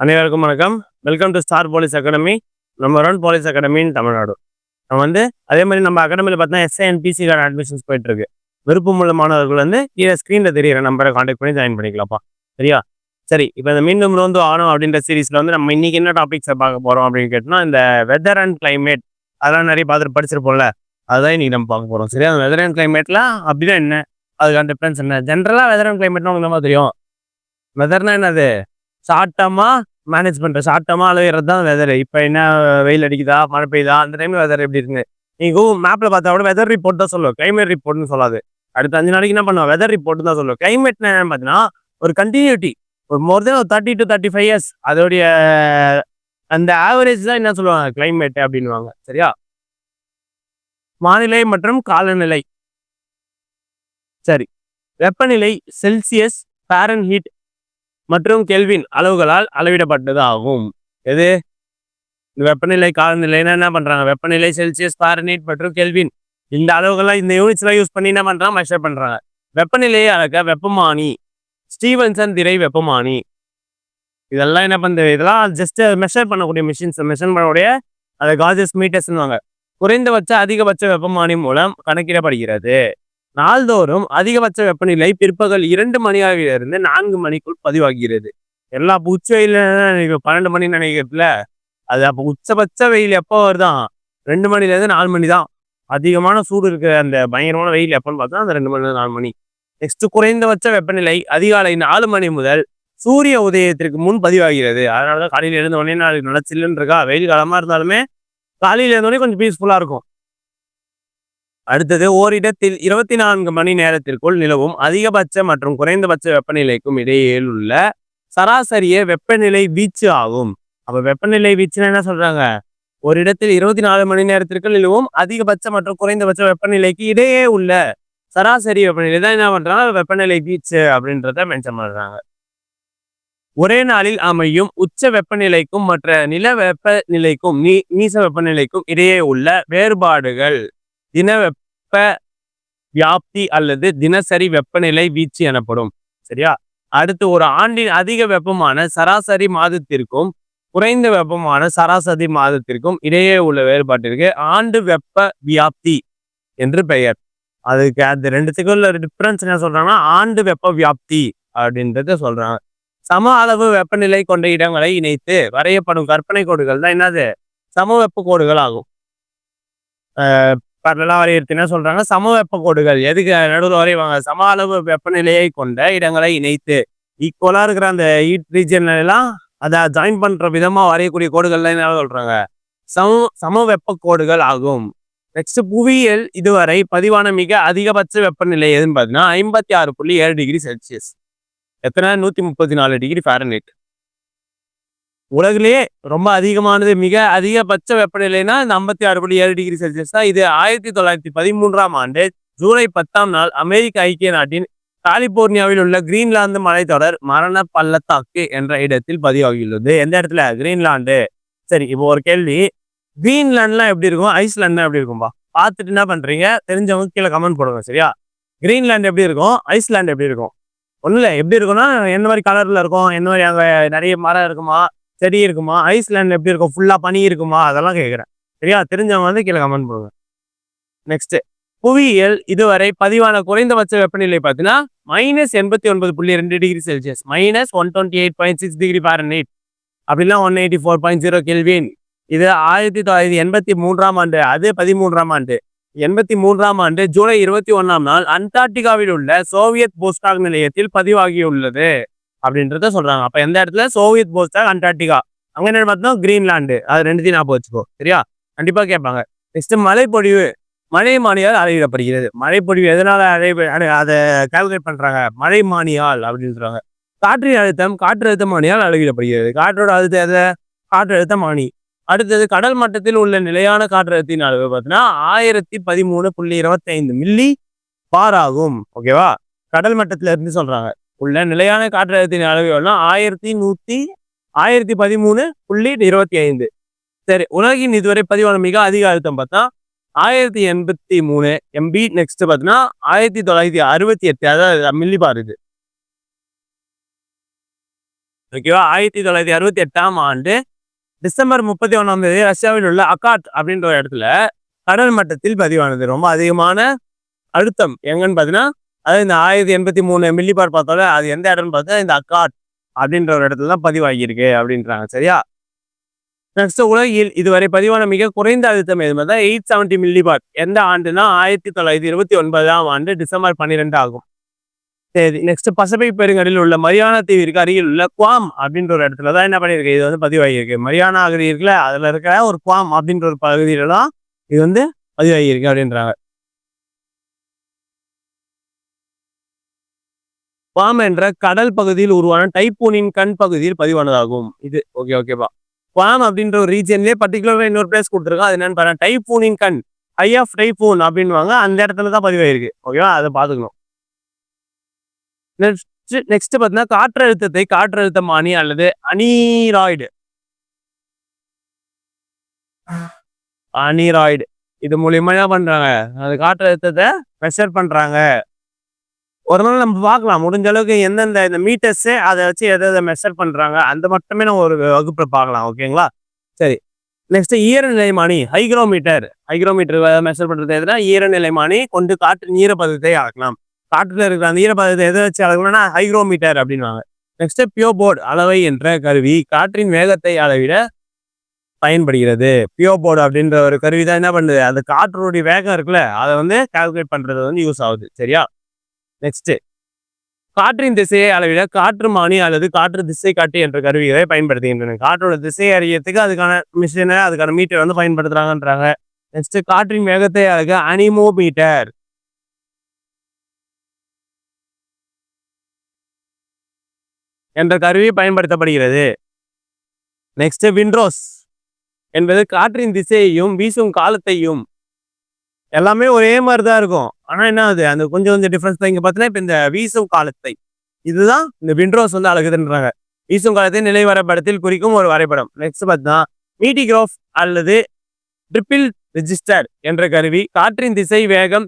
அனைவருக்கும் வணக்கம். Welcome to star police academy நம்ம ரன் போலீஸ் அகாடமின்னு தமிழ்நாடு நம்ம வந்து அதே மாதிரி நம்ம அகாடமியில் பார்த்தீங்கன்னா எஸ்ஐஎன் அட்மிஷன்ஸ் போயிட்டு இருக்கு விருப்பமுள்ள மாணவர்கள் வந்து கீழே ஸ்க்ரீனில் தெரியிற நம்பரை காண்டாக்ட் பண்ணி ஜாயின் பண்ணிக்கலாம்ப்பா. சரியா? சரி இப்போ இந்த மீண்டும் ரோந்து ஆனோம் அப்படின்ற சீரீஸில் வந்து நம்ம இன்னைக்கு என்ன டாபிக்ஸை பார்க்க போகிறோம் அப்படின்னு கேட்டோம்னா இந்த வெதர் அண்ட் கிளைமேட் அதெல்லாம் நிறைய பார்த்துட்டு படிச்சிருப்போம்ல அதுதான் இன்னைக்கு நம்ம பார்க்க போகிறோம் சரியா? அந்த வெதர் அண்ட் கிளைமேட்லாம் அப்படின்னா என்ன? அதுக்கான டிஃப்ரென்ஸ் என்ன? ஜென்ரலாக வெதர் அண்ட் கிளைமேட்னா உங்களுக்கு என்ன தெரியும்? வெதர்னா என்னது? சாட்டமாக மேனேஜ் பண்ணுற ஷார்ட்டமா அளவிறது தான் வெதர் இப்போ என்ன வெயில் அடிக்குதா மழை பெய்யுதா அந்த டைமில் வெதர் எப்படி இருக்குங்க நீங்கள் கூகுள் மேப்பில் பார்த்தா கூட வெதர் ரிப்போர்ட் தான் சொல்லுவோம் கிளைமேட் ரிப்போர்ட்னு சொல்லாது. அடுத்த அஞ்சு நாளைக்கு என்ன பண்ணுவோம் வெதர் ரிப்போர்ட் தான் சொல்லுவோம் கிளைமேட்னா என்னன்னு பார்த்தீங்கன்னா ஒரு கண்டினியூட்டி ஒரு மோர் தென் ஒரு thirty to thirty five years அதோடைய அந்த ஆவரேஜ் தான் என்ன சொல்லுவாங்க? கிளைமேட் அப்படின்னுவாங்க. சரியா? வானிலை மற்றும் காலநிலை. சரி. வெப்பநிலை செல்சியஸ் ஃபேரன் ஹீட் மற்றும் கெல்வின் அளவுகளால் அளவிடப்பட்டது ஆகும் எது? இந்த வெப்பநிலை காலநிலைன்னா என்ன பண்றாங்க? வெப்பநிலை செல்சியஸ் பாரனீட் மற்றும் கெல்வின். இந்த அளவுகள்லாம் இந்த யூனிட்ஸ்லாம் யூஸ் பண்ணி என்ன பண்றாங்க? மெஷர் பண்றாங்க. வெப்பநிலையை அளக்க வெப்பமானி. ஸ்டீவன்சன் திரை வெப்பமானி. இதெல்லாம் என்ன பண்ணுது இதெல்லாம் ஜஸ்ட் மெஷர் பண்ணக்கூடிய மிஷின்ஸ் மெஷர் பண்ணக்கூடிய அதை காஜஸ் மீட்டர்ஸ்னுவாங்க குறைந்தபட்ச அதிகபட்ச வெப்பமானி மூலம் கணக்கிடப்படுகிறது. நாள்தோறும் அதிகபட்ச வெப்பநிலை பிற்பகல் இரண்டு மணியிலிருந்து நான்கு மணிக்குள் பதிவாகிறது. எல்லா அப்ப உச்ச வெயில் பன்னெண்டு மணி நினைக்கிறதுல? அது அப்போ உச்சபட்ச வெயில் எப்போ வருதான் ரெண்டு மணிலேருந்து நாலு மணி தான். அதிகமான சூடு இருக்கிற அந்த பயங்கரமான வெயில் எப்போன்னு பார்த்தா அந்த ரெண்டு மணிலேருந்து நாலு மணி. நெக்ஸ்ட் குறைந்தபட்ச வெப்பநிலை அதிகாலை நாலு மணி முதல் சூரிய உதயத்திற்கு முன் பதிவாகிறது. அதனால தான் காலையில் எழுந்த உடனே நாளைக்கு நல்லா சில்லுன்னு இருக்கா? வெயில் காலமாக இருந்தாலுமே காலையில் இருந்தோடனே கொஞ்சம் பீஸ்ஃபுல்லாக இருக்கும். அடுத்தது ஓரிடத்தில் இருபத்தி நான்கு மணி நேரத்திற்குள் நிலவும் அதிகபட்ச மற்றும் குறைந்தபட்ச வெப்பநிலைக்கும் இடையில் உள்ள சராசரிய வெப்பநிலை வீச்சு ஆகும். அப்ப வெப்பநிலை வீச்சுன்னா என்ன சொல்றாங்க? ஒரு இடத்தில் இருபத்தி நாலு மணி நேரத்திற்குள் நிலவும் அதிகபட்ச மற்றும் குறைந்தபட்ச வெப்பநிலைக்கு இடையே உள்ள சராசரி வெப்பநிலை. தான் என்ன பண்றாங்க? வெப்பநிலை வீச்சு அப்படின்றத மென்ஷன் பண்றாங்க. ஒரே நாளில் அமையும் உச்ச வெப்பநிலைக்கும் மற்ற நில வெப்பநிலைக்கும் நீ நீச வெப்பநிலைக்கும் இடையே உள்ள வேறுபாடுகள். தின வெப்ப வியாப்தி அல்லது தினசரி வெப்பநிலை வீச்சு எனப்படும். சரியா? அடுத்து ஒரு ஆண்டின் அதிக வெப்பமான சராசரி மாதத்திற்கும் குறைந்த வெப்பமான சராசரி மாதத்திற்கும் இடையே உள்ள வேறுபாட்டிற்கு ஆண்டு வெப்ப வியாப்தி என்று பெயர். அதுக்கு அந்த ரெண்டுத்துக்கும் உள்ள டிஃப்ரென்ஸ் என்ன சொல்றாங்கன்னா ஆண்டு வெப்ப வியாப்தி அப்படின்றத சொல்றாங்க. சம அளவு வெப்பநிலை கொண்ட இடங்களை இணைத்து வரையப்படும் கற்பனை கோடுகள் தான் என்னது? சமவெப்ப கோடுகள் ஆகும். பரலாம் வரையறுத்து என்ன சம வெப்ப கோடுகள். எதுக்கு? நடுவில் வரைவாங்க சம அளவு வெப்பநிலையை கொண்ட இடங்களை இணைத்து. ஈக்குவலா இருக்கிற அந்த ஈட் ரீஜன் எல்லாம் அதை ஜாயின் பண்ற விதமா வரையக்கூடிய கோடுகள்ல என்ன சொல்றாங்க? சம சமவெப்ப கோடுகள் ஆகும். நெக்ஸ்ட் புவியியல் இதுவரை பதிவான மிக அதிகபட்ச வெப்பநிலை எதுன்னு பார்த்தீங்கன்னா ஐம்பத்தி ஆறு புள்ளி ஏழு டிகிரி செல்சியஸ் எத்தனை? நூத்தி முப்பத்தி நாலு டிகிரி ஃபாரன்ஹீட் உலகிலேயே ரொம்ப அதிகமானது மிக அதிகபட்ச வெப்பநிலைனா இந்த ஐம்பத்தி ஆறு புள்ளி ஏழு டிகிரி செல்சியஸ் தான். இது ஆயிரத்தி தொள்ளாயிரத்தி பதிமூன்றாம் ஆண்டு ஜூலை பத்தாம் நாள் அமெரிக்க ஐக்கிய நாட்டின் கலிபோர்னியாவில் உள்ள கிரீன்லாந்து மலைத்தொடர் மரண பள்ளத்தாக்கு என்ற இடத்தில் பதிவாகியுள்ளது. எந்த இடத்துல? கிரீன்லாந்து. சரி இப்போ ஒரு கேள்வி. கிரீன்லாண்ட்லாம் எப்படி இருக்கும்? ஐஸ்லாண்ட்லாம் எப்படி இருக்கும்பா? பார்த்துட்டு என்ன பண்றீங்க? தெரிஞ்சவங்க கீழே கமெண்ட் போடுங்க சரியா? கிரீன்லாந்து எப்படி இருக்கும்? ஐஸ்லாண்ட் எப்படி இருக்கும்? ஒன்றும் இல்லை எப்படி இருக்கும்னா எந்த மாதிரி கலர்ல இருக்கும்? என்ன மாதிரி அங்கே நிறைய மரம் இருக்குமா? சரி இருக்குமா ஐஸ்லாண்ட் எப்படி இருக்கும்? ஃபுல்லா பனி இருக்குமா? அதெல்லாம் கேட்குறேன் சரியா? தெரிஞ்சவங்க வந்து கீழே கமெண்ட் பண்ணுங்க நெக்ஸ்ட் புவியியல் இதுவரை பதிவான குறைந்தபட்ச வெப்பநிலை பார்த்தீங்கன்னா மைனஸ் எண்பத்தி ஒன்பது புள்ளி ரெண்டு degree Celsius minus one twenty eight point six degree Fahrenheit அப்படின்னா one eighty four point zero kelvin இது ஆயிரத்தி தொள்ளாயிரத்தி எண்பத்தி மூன்றாம் ஆண்டு. அது பதிமூன்றாம் ஆண்டு. எண்பத்தி மூன்றாம் ஆண்டு ஜூலை இருபத்தி ஒன்றாம் நாள் அண்டார்டிகாவில் உள்ள சோவியத் போஸ்டாக் நிலையத்தில் பதிவாகியுள்ளது. அப்படின்றத சொல்றாங்க. அப்ப எந்த இடத்துல? சோவியத் போஸ்டா அண்டார்டிகா. அங்க என்ன பார்த்தோம் கிரீன்லாண்டு. அது ரெண்டுத்தையும் ஞாபகம் வச்சுக்கோ. சரியா? கண்டிப்பா கேட்பாங்க. நெக்ஸ்ட் மழைப்பொழிவு. மழை மானியால் அளவிடப்படுகிறது. மழைப்பொழிவு எதனால அளை அதை கால்குலேட் பண்றாங்க. மழை மானியால் அப்படின்னு சொல்றாங்க. காற்றின் அழுத்தம் காற்று அழுத்த மானியால் அளவிடப்படுகிறது. காற்றோட அழுத்தம் எதை? காற்று அழுத்த மானி. அடுத்தது கடல் மட்டத்தில் உள்ள நிலையான காற்றழுத்தின் அளவு பார்த்தீங்கன்னா ஆயிரத்தி பதிமூணு புள்ளி இருபத்தி ஐந்து மில்லி பார் ஆகும் ஓகேவா கடல் மட்டத்துல இருந்து சொல்றாங்க. உள்ள நிலையான காற்றழுத்தின் அளவு எவ்வளோ ஆயிரத்தி நூத்தி ஆயிரத்தி பதிமூணு புள்ளி இருபத்தி ஐந்து. சரி உலகின் இதுவரை பதிவான மிக அதிக அழுத்தம் பார்த்தா ஆயிரத்தி எண்பத்தி மூணு எம்பி நெக்ஸ்ட் பார்த்தீங்கன்னா ஆயிரத்தி தொள்ளாயிரத்தி அறுபத்தி எட்டு. அதாவது மில்லி பார் இது. ஓகேவா ஆயிரத்தி தொள்ளாயிரத்தி அறுபத்தி எட்டாம் ஆண்டு டிசம்பர் முப்பத்தி ஒன்றாம் தேதி ரஷ்யாவில் உள்ள அகாட் அப்படின்ற ஒரு இடத்துல கடல் மட்டத்தில் பதிவானது. ரொம்ப அதிகமான அழுத்தம். எங்கன்னு பார்த்தீங்கன்னா அதாவது இந்த ஆயிரத்தி எண்பத்தி மூணு மில்லிபார் பார்த்தாலே அது எந்த இடம்னு பார்த்தா இந்த அக்காட் அப்படின்ற ஒரு இடத்துல தான் பதிவாகியிருக்கு அப்படின்றாங்க. சரியா? நெக்ஸ்ட் உலகில் இதுவரை பதிவான மிக குறைந்த அழுத்தம் எது தான் எயிட் செவன்டி மில்லிபார் எந்த ஆண்டுனா ஆயிரத்தி தொள்ளாயிரத்தி இருபத்தி ஒன்பதாம் ஆண்டு டிசம்பர் பன்னிரெண்டு ஆகும். சரி நெக்ஸ்ட் பசிபிக் பெருங்கடலில் உள்ள மரியானா தீவிற்கு அருகில் உள்ள குவாம் அப்படின்ற ஒரு இடத்துல தான் என்ன பண்ணியிருக்கு இது வந்து பதிவாகியிருக்கு. மரியானா அகதி இருக்குல்ல அதில் இருக்கிற ஒரு குவாம் அப்படின்ற ஒரு பகுதியில தான் இது வந்து பதிவாகியிருக்கு அப்படின்றாங்க. பாம் என்ற கடல் பகுதியில் உருவான டைப்பூனின் கண் பகுதியில் பதிவானதாகும். இது ஓகே ஓகேப்பா பாம் அப்படின்ற ஒரு ரீஜன்லேயே பர்டிகுலராக இன்னொரு பிளேஸ் கொடுத்துருக்கோம் அது என்னன்னு பாருங்க. டைப்பூனின் கண் ஐ ஆஃப் டைப்பூன் அப்படின்வாங்க அந்த இடத்துல தான் பதிவாயிருக்கு. ஓகேவா அதை பார்த்துக்கணும். நெக்ஸ்ட் நெக்ஸ்ட் பார்த்தீங்கன்னா காற்றழுத்தத்தை காற்றழுத்தமானி அல்லது அனீராய்டு. அனீராய்டு. இது மூலியமா என்ன பண்றாங்க? அது காற்றழுத்தத்தை மெஷர் பண்றாங்க. ஒரு நாள் நம்ம பார்க்கலாம். முடிஞ்ச அளவுக்கு எந்தெந்த இந்த மீட்டர்ஸு அதை வச்சு எதை எதை மெஷர் பண்ணுறாங்க அந்த மட்டுமே நம்ம ஒரு வகுப்பில் பார்க்கலாம். ஓகேங்களா? சரி. நெக்ஸ்ட் ஈரநிலைமானி ஹைக்ரோமீட்டர் ஹைக்ரோமீட்டர் மெஷர் பண்ணுறது எதுனா ஈரநிலைமானி கொண்டு காற்று ஈரப்பதத்தை அளக்கலாம். காற்றுல இருக்கிற அந்த ஈரப்பதத்தை எதை வச்சு அளக்கணும்னா ஹைக்ரோமீட்டர் அப்படின்வாங்க நெக்ஸ்ட் பியோ போர்டு அளவை என்ற கருவி. காற்றின் வேகத்தை அளவிட பயன்படுகிறது. பியோ போர்டு அப்படின்ற ஒரு கருவி தான் என்ன பண்ணுது? அது காற்றுடைய வேகம் இருக்குல்ல அதை வந்து கால்குலேட் பண்ணுறது வந்து யூஸ் ஆகுது. சரியா? நெக்ஸ்ட் காற்றின் திசையை அளவிட காற்று மானி அல்லது காற்று திசை காட்டி என்ற கருவிகளை பயன்படுத்துகின்றன. காற்றோட திசையை அறியறதுக்கு அதுக்கான மிஷினை அதுக்கான மீட்டர் வந்து பயன்படுத்துறாங்கன்றாங்க. நெக்ஸ்ட் காற்றின் வேகத்தை அளக்க அனிமோமீட்டர். என்ற கருவி பயன்படுத்தப்படுகிறது. Next wind rose. என்பது காற்றின் திசையையும் வீசும் காலத்தையும் எல்லாமே ஒரே மாதிரி தான் இருக்கும். ஆனா என்ன ஆகுது? அந்த கொஞ்சம் கொஞ்சம் டிஃப்ரென்ஸ் தான் இங்க பார்த்தீங்கன்னா இப்போ இந்த வீசும் காலத்தை. இதுதான் இந்த விண்ட்ரோஸ் வந்து அழகுதுன்றாங்க. வீசும் காலத்தை நிலை வரைபடத்தில் குறிக்கும் ஒரு வரைபடம். நெக்ஸ்ட் பார்த்தீங்கன்னா மீட்டிகிராஃப் அல்லது ட்ரிப்பிள் ரிஜிஸ்டர் என்ற கருவி. காற்றின் திசை வேகம்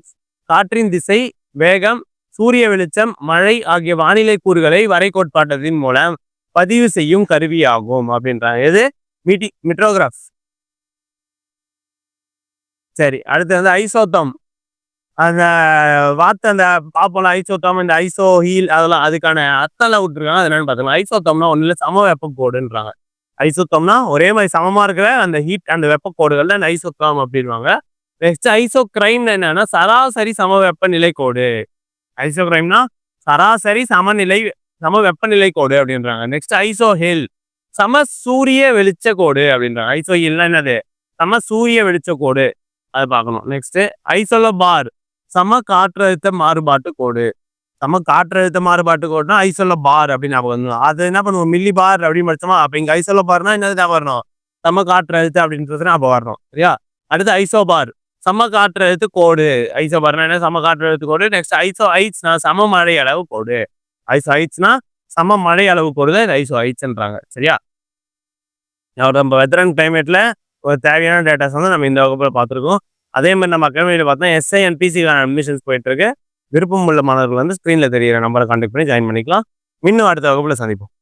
காற்றின் திசை வேகம் சூரிய வெளிச்சம் மழை ஆகிய வானிலை கூறுகளை வரைகோட்பாட்டத்தின் மூலம் பதிவு செய்யும் கருவியாகும் அப்படின்றாங்க. எது? மீட்டி மிட்ரோகிராஃப் சரி அடுத்து வந்து ஐசோத்தம் அந்த வார்த்தை அந்த பார்ப்போம்ல ஐசோத்தம் இந்த ஐசோ ஹீல் அதெல்லாம் அதுக்கான அர்த்தம்லாம் விட்டுருக்காங்க. அது என்னன்னு பார்த்தோம்னா ஐசோத்தம்னா ஒன்றும் இல்லை சம வெப்பக்கோடுன்றாங்க. ஐசோத்தம்னா ஒரே மாதிரி சமமாக இருக்கிற அந்த ஹீட் அந்த வெப்பக்கோடுகள் அந்த ஐசோத்தம் அப்படின்வாங்க நெக்ஸ்ட் ஐசோ கிரைம் என்னன்னா சராசரி சம வெப்பநிலை கோடு ஐசோ கிரைம்னா சராசரி சமநிலை சம வெப்பநிலை கோடு அப்படின்றாங்க. Next isohel. சம சூரிய வெளிச்ச கோடு அப்படின்றாங்க. ஐசோ ஹில்னா என்னது? சம சூரிய வெளிச்ச கோடு அதை பார்க்கணும். நெக்ஸ்ட்டு ஐசோலோ பார் சம காற்றழுத்த மாறுபாட்டு கோடு. சம காற்றழுத்த மாறுபாட்டு கோடுனா ஐசோல பார் அப்படின்னு ஞாபகம் வரணும் அது என்ன பண்ணுவோம் மில்லி பார் அப்படின்னு படிச்சோமா? அப்போ இங்கே ஐசோல பார்னா என்னது ஞாபகம் வரணும்? சம காற்றழுத்த அப்படின்றது ஞாபகம் வரணும். சரியா? அடுத்து ஐசோ பார் சம காற்றழுத்து கோடு. ஐசோ பார்னா என்ன? சம காற்றழுத்து கோடு. நெக்ஸ்ட் ஐசோ ஐட்ஸ்னா சம மழை அளவு கோடு. ஐசோ ஐட்ஸ்னா சம மழை அளவு கோடு தான் ஐசோ ஐட்ஸ்ன்றாங்க சரியா? நம்ம வெதரன் கிளைமேட்ல ஒரு தேவையான டேட்டாஸ் வந்து நம்ம இந்த வகுப்பில் பார்த்துருக்கோம். அதே மாதிரி நம்ம அகாடமியில் பார்த்தா எஸ்ஐ அண்ட் பிசிக்கான அட்மிஷன்ஸ் போயிட்டுருக்கு. விருப்பம் உள்ள மாணவர்கள் வந்து ஸ்க்ரீனில் தெரியிற நம்பரை கான்டாக்ட் பண்ணி ஜாயின் பண்ணிக்கலாம். இன்னும் அடுத்த வகுப்பில் சந்திப்போம்.